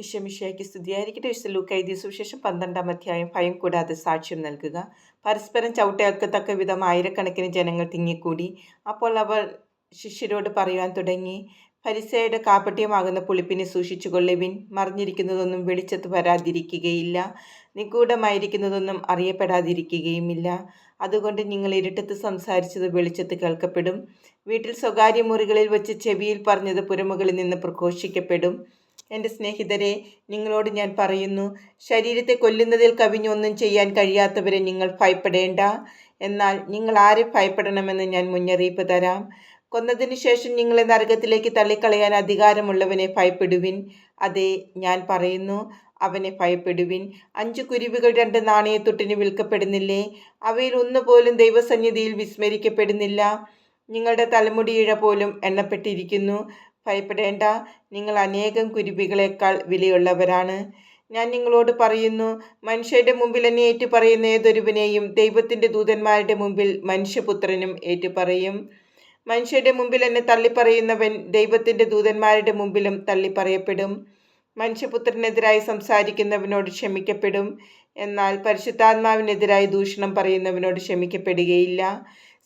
വിശ്വമിഷയ്ക്ക് സ്തുതിയായിരിക്കട്ടെ. വിശുദ്ധ ലൂക്ക എഴുതിയ സുവിശേഷം പന്ത്രണ്ടാം അധ്യായം. ഭയം കൂടാതെ സാക്ഷ്യം നൽകുക. പരസ്പരം ചവിട്ടേൽക്കത്തക്ക വിധം ആയിരക്കണക്കിന് ജനങ്ങൾ തിങ്ങിക്കൂടി. അപ്പോൾ അവർ ശിഷ്യരോട് പറയുവാൻ തുടങ്ങി പരിസയുടെ കാപ്പട്യമാകുന്ന പുളിപ്പിനെ സൂക്ഷിച്ചുകൊള്ളുവിൻ. മറിഞ്ഞിരിക്കുന്നതൊന്നും വെളിച്ചത്ത് വരാതിരിക്കുകയില്ല. നിഗൂഢമായിരിക്കുന്നതൊന്നും അറിയപ്പെടാതിരിക്കുകയുമില്ല. അതുകൊണ്ട് നിങ്ങൾ ഇരുട്ടത്ത് സംസാരിച്ചത് വെളിച്ചത്ത് കേൾക്കപ്പെടും. വീട്ടിൽ സ്വകാര്യ മുറികളിൽ വെച്ച് ചെവിയിൽ പറഞ്ഞത് പുരമുകളിൽ നിന്ന് പ്രഘോഷിക്കപ്പെടും. എന്റെ സ്നേഹിതരെ നിങ്ങളോട് ഞാൻ പറയുന്നു ശരീരത്തെ കൊല്ലുന്നതിൽ കവിഞ്ഞൊന്നും ചെയ്യാൻ കഴിയാത്തവരെ നിങ്ങൾ ഭയപ്പെടേണ്ട. എന്നാൽ നിങ്ങൾ ആരെ ഭയപ്പെടണമെന്ന് ഞാൻ മുന്നറിയിപ്പ് തരാം. കൊന്നതിന് ശേഷം നിങ്ങളെ നരകത്തിലേക്ക് തള്ളിക്കളയാൻ അധികാരമുള്ളവനെ ഭയപ്പെടുവിൻ. അതെ ഞാൻ പറയുന്നു അവനെ ഭയപ്പെടുവിൻ. അഞ്ച് കുരുവികൾ രണ്ട് നാണയത്തൊട്ടിന് വിൽക്കപ്പെടുന്നില്ലേ? അവയിൽ ഒന്നുപോലും ദൈവസന്നിധിയിൽ വിസ്മരിക്കപ്പെടുന്നില്ല. നിങ്ങളുടെ തലമുടിയിഴ പോലും എണ്ണപ്പെട്ടിരിക്കുന്നു. ഭയപ്പെടേണ്ട. നിങ്ങൾ അനേകം കുരുവികളെക്കാൾ വിലയുള്ളവരാണ്. ഞാൻ നിങ്ങളോട് പറയുന്നു മനുഷ്യരുടെ മുമ്പിൽ എന്നെ ഏറ്റുപറയുന്ന ഏതൊരുവിനെയും ദൈവത്തിന്റെ ദൂതന്മാരുടെ മുമ്പിൽ മനുഷ്യപുത്രനും ഏറ്റുപറയും. മനുഷ്യരുടെ മുമ്പിൽ എന്നെ തള്ളിപ്പറയുന്നവൻ ദൈവത്തിന്റെ ദൂതന്മാരുടെ മുമ്പിലും തള്ളിപ്പറയപ്പെടും. മനുഷ്യപുത്രനെതിരായി സംസാരിക്കുന്നവനോട് ക്ഷമിക്കപ്പെടും. എന്നാൽ പരിശുദ്ധാത്മാവിനെതിരായി ദൂഷണം പറയുന്നവനോട് ക്ഷമിക്കപ്പെടുകയില്ല.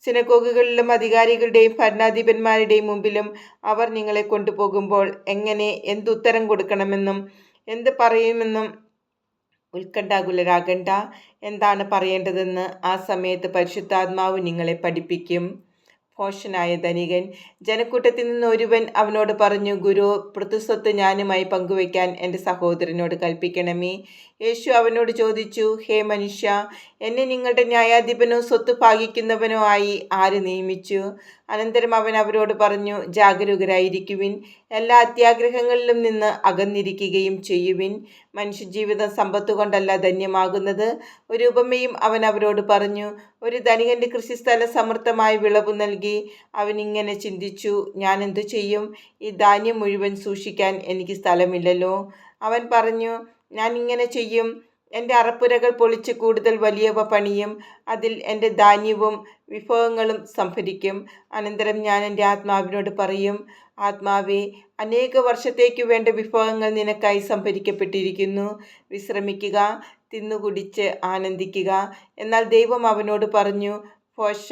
സിനഗോഗുകളിലും അധികാരികളുടെയും ഭരണാധിപന്മാരുടെയും മുമ്പിലും അവർ നിങ്ങളെ കൊണ്ടുപോകുമ്പോൾ എങ്ങനെ എന്തുത്തരം കൊടുക്കണമെന്നും എന്ത് പറയുമെന്നും ഉത്കണ്ഠാകുലരാകണ്ട. എന്താണ് പറയേണ്ടതെന്ന് ആ സമയത്ത് പരിശുദ്ധാത്മാവ് നിങ്ങളെ പഠിപ്പിക്കും. ഭോഷനായ ധനികൻ ജനക്കൂട്ടത്തിൽ നിന്ന് ഒരുവൻ അവനോട് പറഞ്ഞു ഗുരു പൃഥുസ്വത്ത് ഞാനുമായി പങ്കുവയ്ക്കാൻ എന്റെ സഹോദരനോട് കൽപ്പിക്കണമേ. യേശു അവനോട് ചോദിച്ചു ഹേ മനുഷ്യ എന്നെ നിങ്ങളുടെ ന്യായാധിപനോ സ്വത്ത് ഭാഗിക്കുന്നവനോ ആയി ആര് നിയമിച്ചു? അനന്തരം അവൻ അവരോട് പറഞ്ഞു ജാഗരൂകരായിരിക്കുവിൻ എല്ലാ അത്യാഗ്രഹങ്ങളിലും നിന്ന് അകന്നിരിക്കുകയും ചെയ്യുവിൻ. മനുഷ്യജീവിതം സമ്പത്തുകൊണ്ടല്ല ധന്യമാകുന്നത്. ഒരു ഉപമയും അവൻ അവരോട് പറഞ്ഞു ഒരു ധനികന്റെ കൃഷിസ്ഥല സമൃദ്ധമായി വിളവ് നൽകി അവൻ ഇങ്ങനെ ചിന്തിച്ചു ഞാൻ എന്തു ചെയ്യും? ഈ ധാന്യം മുഴുവൻ സൂക്ഷിക്കാൻ എനിക്ക് സ്ഥലമില്ലല്ലോ. അവൻ പറഞ്ഞു ഞാൻ ഇങ്ങനെ ചെയ്യും. എന്റെ അറപ്പുരകൾ പൊളിച്ച് കൂടുതൽ വലിയവ പണിയും അതിൽ എന്റെ ധാന്യവും വിഭവങ്ങളും സംഭരിക്കും. അനന്തരം ഞാൻ എന്റെ ആത്മാവിനോട് പറയും ആത്മാവെ അനേക വർഷത്തേക്ക് വേണ്ട വിഭവങ്ങൾ നിനക്കായി സംഭരിക്കപ്പെട്ടിരിക്കുന്നു. വിശ്രമിക്കുക തിന്നുകുടിച്ച് ആനന്ദിക്കുക. എന്നാൽ ദൈവം അവനോട് പറഞ്ഞു ഫോഷ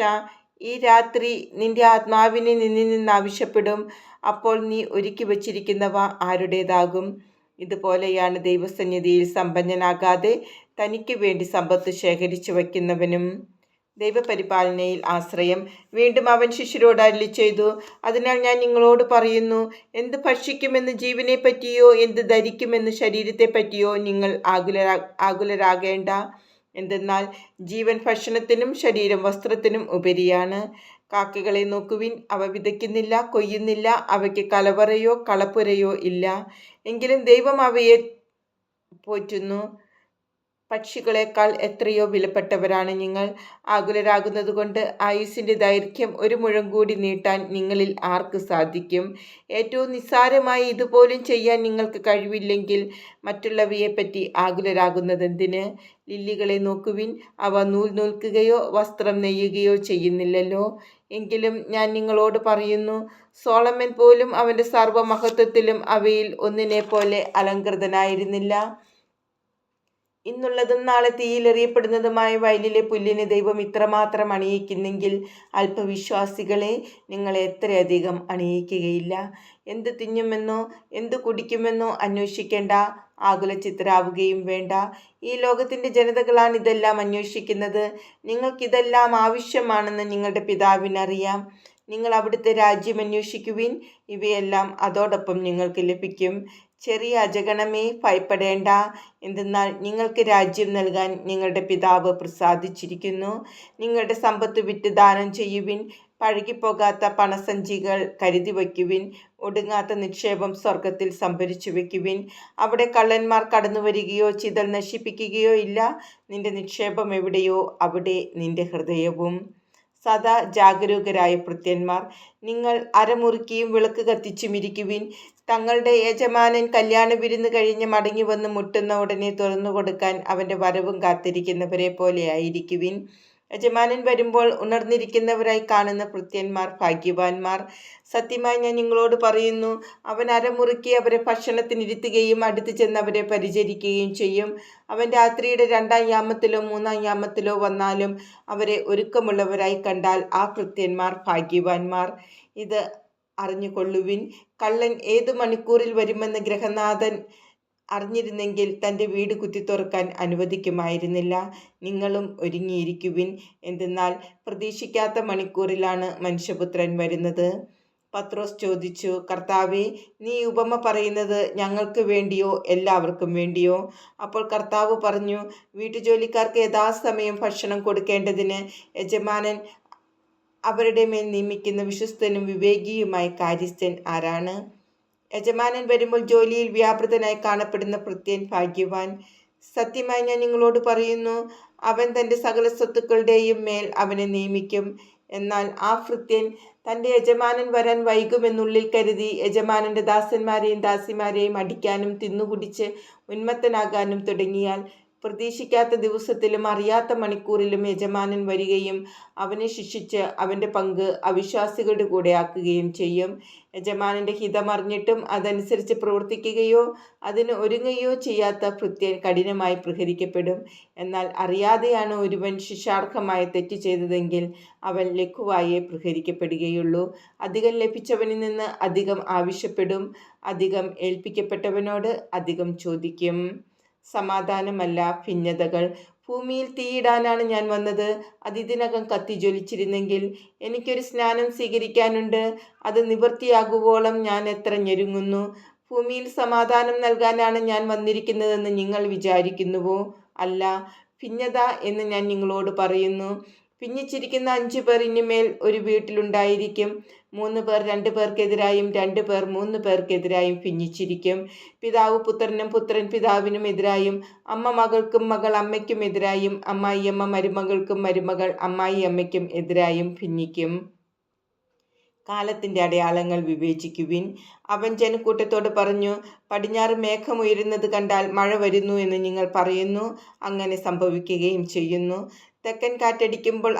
ഈ രാത്രി നിന്റെ ആത്മാവിനെ നിന്നിൽ നിന്ന് ആവശ്യപ്പെടും. അപ്പോൾ നീ ഒരുക്കി വച്ചിരിക്കുന്നവ ആരുടേതാകും? ഇതുപോലെയാണ് ദൈവസന്നിധിയിൽ സമ്പന്നനാകാതെ തനിക്ക് വേണ്ടി സമ്പത്ത് ശേഖരിച്ചു വയ്ക്കുന്നവനും. ദൈവപരിപാലനയിൽ ആശ്രയം. വീണ്ടും അവൻ ശിഷ്യരോട് അരളി ചെയ്തു അതിനാൽ ഞാൻ നിങ്ങളോട് പറയുന്നു എന്ത് ഭക്ഷിക്കുമെന്ന് ജീവനെ പറ്റിയോ എന്ത് ധരിക്കുമെന്ന് ശരീരത്തെ പറ്റിയോ നിങ്ങൾ ആകുലരാ ആകുലരാകേണ്ട. എന്തെന്നാൽ ജീവൻ ഭക്ഷണത്തിനും ശരീരം വസ്ത്രത്തിനും ഉപരിയാണ്. കാക്കകളെ നോക്കുവിൻ. അവ വിതയ്ക്കുന്നില്ല കൊയ്യുന്നില്ല. അവയ്ക്ക് കലവറയോ കളപ്പുരയോ ഇല്ല. എങ്കിലും ദൈവം അവയെ പോറ്റുന്നു. പക്ഷികളെക്കാൾ എത്രയോ വിലപ്പെട്ടവരാണ് നിങ്ങൾ. ആകുലരാകുന്നതുകൊണ്ട് ആയുസിന്റെ ദൈർഘ്യം ഒരു മുഴം കൂടി നീട്ടാൻ നിങ്ങളിൽ ആർക്ക് സാധിക്കും? ഏറ്റവും നിസ്സാരമായി ഇതുപോലും ചെയ്യാൻ നിങ്ങൾക്ക് കഴിവില്ലെങ്കിൽ മറ്റുള്ളവയെപ്പറ്റി ആകുലരാകുന്നതെന്തിന് ലില്ലികളെ നോക്കുവിൻ. അവ നൂൽ നൂൽക്കുകയോ വസ്ത്രം നെയ്യുകയോ ചെയ്യുന്നില്ലല്ലോ. എങ്കിലും ഞാൻ നിങ്ങളോട് പറയുന്നു സോളമൻ പോലും അവന്റെ സർവമഹത്വത്തിലും അവയിൽ ഒന്നിനെ പോലെ അലങ്കൃതനായിരുന്നില്ല ഇന്നുള്ളതും നാളെ തീയിലെറിയപ്പെടുന്നതുമായ വയലിലെ പുല്ലിന് ദൈവം ഇത്രമാത്രം അണിയിക്കുന്നെങ്കിൽ അല്പവിശ്വാസികളെ നിങ്ങളെ എത്രയധികം അണിയിക്കുകയില്ല. എന്ത് തിന്നുമെന്നോ എന്ത് കുടിക്കുമെന്നോ അന്വേഷിക്കേണ്ട ആകുല ചിത്രാവുകയും വേണ്ട. ഈ ലോകത്തിന്റെ ജനതകളാണ് ഇതെല്ലാം അന്വേഷിക്കുന്നത്. നിങ്ങൾക്കിതെല്ലാം ആവശ്യമാണെന്ന് നിങ്ങളുടെ പിതാവിനറിയാം. നിങ്ങൾ അവിടുത്തെ രാജ്യം അന്വേഷിക്കുവിൻ. ഇവയെല്ലാം അതോടൊപ്പം നിങ്ങൾക്ക് ലഭിക്കും. ചെറിയ അജഗണമേ ഭയപ്പെടേണ്ട. എന്തെന്നാൽ നിങ്ങൾക്ക് രാജ്യം നൽകാൻ നിങ്ങളുടെ പിതാവ് പ്രസാദിച്ചിരിക്കുന്നു. നിങ്ങളുടെ സമ്പത്ത് വിറ്റ് ദാനം ചെയ്യുവിൻ. പഴകിപ്പോകാത്ത പണസഞ്ചികൾ കരുതി വയ്ക്കുവിൻ. ഒടുങ്ങാത്ത നിക്ഷേപം സ്വർഗത്തിൽ സംഭരിച്ചു വയ്ക്കുവിൻ. അവിടെ കള്ളന്മാർ കടന്നു വരികയോ ചിതൽ നശിപ്പിക്കുകയോ ഇല്ല. നിന്റെ നിക്ഷേപം എവിടെയോ അവിടെ നിന്റെ ഹൃദയവും. സദാ ജാഗരൂകരായ ഭൃത്യന്മാർ നിങ്ങൾ അരമുറുക്കിയും വിളക്ക് കത്തിച്ചും ഇരിക്കുവിൻ. തങ്ങളുടെ യജമാനൻ കല്യാണ വിരുന്ന് കഴിഞ്ഞ് മടങ്ങി വന്ന് മുട്ടുന്ന ഉടനെ തുറന്നു കൊടുക്കാൻ അവന്റെ വരവും കാത്തിരിക്കുന്നവരെ പോലെയായിരിക്കുവിൻ യജമാനൻ വരുമ്പോൾ ഉണർന്നിരിക്കുന്നവരായി കാണുന്ന ഭൃത്യന്മാർ ഭാഗ്യവാന്മാർ. സത്യമായി ഞാൻ നിങ്ങളോട് പറയുന്നു അവൻ അരമുറുക്കി അവരെ ഭക്ഷണത്തിനിരുത്തുകയും അടുത്തു ചെന്ന് അവരെ പരിചരിക്കുകയും ചെയ്യും. അവൻ രാത്രിയുടെ രണ്ടാം യാമത്തിലോ മൂന്നാം യാമത്തിലോ വന്നാലും അവരെ ഒരുക്കമുള്ളവരായി കണ്ടാൽ ആ ഭൃത്യന്മാർ ഭാഗ്യവാന്മാർ. ഇത് അറിഞ്ഞുകൊള്ളുവിൻ. കള്ളൻ ഏതു മണിക്കൂറിൽ വരുമെന്ന് ഗ്രഹനാഥൻ അറിഞ്ഞിരുന്നെങ്കിൽ തന്റെ വീട് കുത്തിത്തുറക്കാൻ അനുവദിക്കുമായിരുന്നില്ല. നിങ്ങളും ഒരുങ്ങിയിരിക്കുവിൻ. എന്തെന്നാൽ പ്രതീക്ഷിക്കാത്ത മണിക്കൂറിലാണ് മനുഷ്യപുത്രൻ വരുന്നത്. പത്രോസ് ചോദിച്ചു കർത്താവെ നീ ഉപമ പറയുന്നത് ഞങ്ങൾക്ക് വേണ്ടിയോ എല്ലാവർക്കും വേണ്ടിയോ? അപ്പോൾ കർത്താവ് പറഞ്ഞു വീട്ടുജോലിക്കാർക്ക് യഥാസമയം ഭക്ഷണം കൊടുക്കേണ്ടതിന് യജമാനൻ അവരുടെ മേൽ നിയമിക്കുന്ന വിശ്വസ്തനും വിവേകിയുമായ കാര്യസ്ഥൻ ആരാണ്? യജമാനൻ വരുമ്പോൾ ജോലിയിൽ വ്യാപൃതനായി കാണപ്പെടുന്ന പ്രത്യൻ ഭാഗ്യവാൻ. സത്യമായി ഞാൻ നിങ്ങളോട് പറയുന്നു അവൻ തന്റെ സകല സ്വത്തുക്കളുടെയും മേൽ അവനെ നിയമിക്കും. എന്നാൽ ആ ഭൃത്യൻ തന്റെ യജമാനൻ വരാൻ വൈകുമെന്നുള്ളിൽ കരുതി യജമാനന്റെ ദാസന്മാരെയും ദാസിമാരെയും അടിക്കാനും തിന്നുകുടിച്ച് ഉന്മത്തനാകാനും തുടങ്ങിയാൽ പ്രതീക്ഷിക്കാത്ത ദിവസത്തിലും അറിയാത്ത മണിക്കൂറിലും യജമാനൻ വരികയും അവനെ ശിക്ഷിച്ച് അവന്റെ പങ്ക് അവിശ്വാസികളുടെ കൂടെ ആക്കുകയും ചെയ്യും. യജമാനന്റെ ഹിതമറിഞ്ഞിട്ടും അതനുസരിച്ച് പ്രവർത്തിക്കുകയോ അതിന് ഒരുങ്ങുകയോ ചെയ്യാത്ത ഭൃത്യൻ കഠിനമായി പ്രഹരിക്കപ്പെടും. എന്നാൽ അറിയാതെയാണ് ഒരുവൻ ശിക്ഷാർഹമായ തെറ്റ് ചെയ്തതെങ്കിൽ അവൻ ലഘുവായേ പ്രഹരിക്കപ്പെടുകയുള്ളൂ. അധികം ലഭിച്ചവനിൽ നിന്ന് അധികം ആവശ്യപ്പെടും. അധികം ഏൽപ്പിക്കപ്പെട്ടവനോട് അധികം ചോദിക്കും. സമാധാനമല്ല. ഭിന്നതകൾ. ഭൂമിയിൽ തീയിടാനാണ് ഞാൻ വന്നത്. അത് ഇതിനകം കത്തി ജ്വലിച്ചിരുന്നെങ്കിൽ എനിക്കൊരു സ്നാനം സ്വീകരിക്കാനുണ്ട്. അത് നിവൃത്തിയാകുവോളം ഞാൻ എത്ര ഞെരുങ്ങുന്നു. ഭൂമിയിൽ സമാധാനം നൽകാനാണ് ഞാൻ വന്നിരിക്കുന്നതെന്ന് നിങ്ങൾ വിചാരിക്കുന്നുവോ? അല്ല. ഭിന്നത എന്ന് ഞാൻ നിങ്ങളോട് പറയുന്നു. ഭിന്നിച്ചിരിക്കുന്ന അഞ്ചു പേർ ഇനിമേൽ ഒരു വീട്ടിലുണ്ടായിരിക്കും. മൂന്ന് പേർ രണ്ട് പേർക്കെതിരായും രണ്ട് പേർ മൂന്ന് പേർക്കെതിരായും ഭിന്നിച്ചിരിക്കും പിതാവ് പുത്രനും പുത്രൻ പിതാവിനും എതിരായും അമ്മ മകൾക്കും മകൾ അമ്മയ്ക്കും എതിരായും അമ്മായിയമ്മ മരുമകൾക്കും മരുമകൾ അമ്മായി അമ്മയ്ക്കും എതിരായും ഭിന്നിക്കും കാലത്തിന്റെ അടയാളങ്ങൾ വിവേചിക്കുവിൻ. അവൻ ജനക്കൂട്ടത്തോട് പറഞ്ഞു പടിഞ്ഞാറ് മേഘമുയരുന്നത് കണ്ടാൽ മഴ വരുന്നു എന്ന് നിങ്ങൾ പറയുന്നു. അങ്ങനെ സംഭവിക്കുകയും ചെയ്യുന്നു. തെക്കൻ കാറ്റടിക്കുമ്പോൾ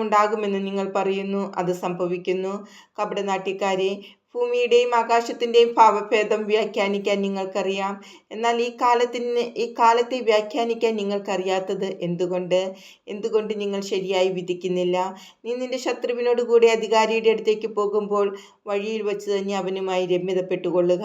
ഉണ്ടാകുമെന്ന് നിങ്ങൾ പറയുന്നു. അത് സംഭവിക്കുന്നു. കപടനാട്യക്കാരെ ഭൂമിയുടെയും ആകാശത്തിന്റെയും ഭാവഭേദം വ്യാഖ്യാനിക്കാൻ നിങ്ങൾക്കറിയാം. എന്നാൽ ഈ കാലത്തിന് ഈ കാലത്തെ വ്യാഖ്യാനിക്കാൻ നിങ്ങൾക്കറിയാത്തത് എന്തുകൊണ്ട്? എന്തുകൊണ്ട് നിങ്ങൾ ശരിയായി വിധിക്കുന്നില്ല? നീ നിന്റെ ശത്രുവിനോട് കൂടി അധികാരിയുടെ അടുത്തേക്ക് പോകുമ്പോൾ വഴിയിൽ വെച്ച് തന്നെ അവനുമായി രമ്യതപ്പെട്ടുകൊള്ളുക.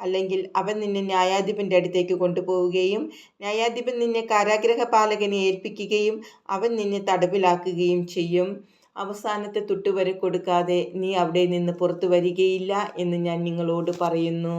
അല്ലെങ്കിൽ അവൻ നിന്നെ ന്യായാധിപന്റെ അടുത്തേക്ക് കൊണ്ടുപോവുകയും ന്യായാധിപൻ നിന്നെ കാരാഗ്രഹ പാലകനെ ഏൽപ്പിക്കുകയും അവൻ നിന്നെ തടവിലാക്കുകയും ചെയ്യും. അവസാനത്തെ തുട്ടുവരെ കൊടുക്കാതെ നീ അവിടെ നിന്ന് പുറത്തു വരികയില്ല എന്ന് ഞാൻ നിങ്ങളോട് പറയുന്നു.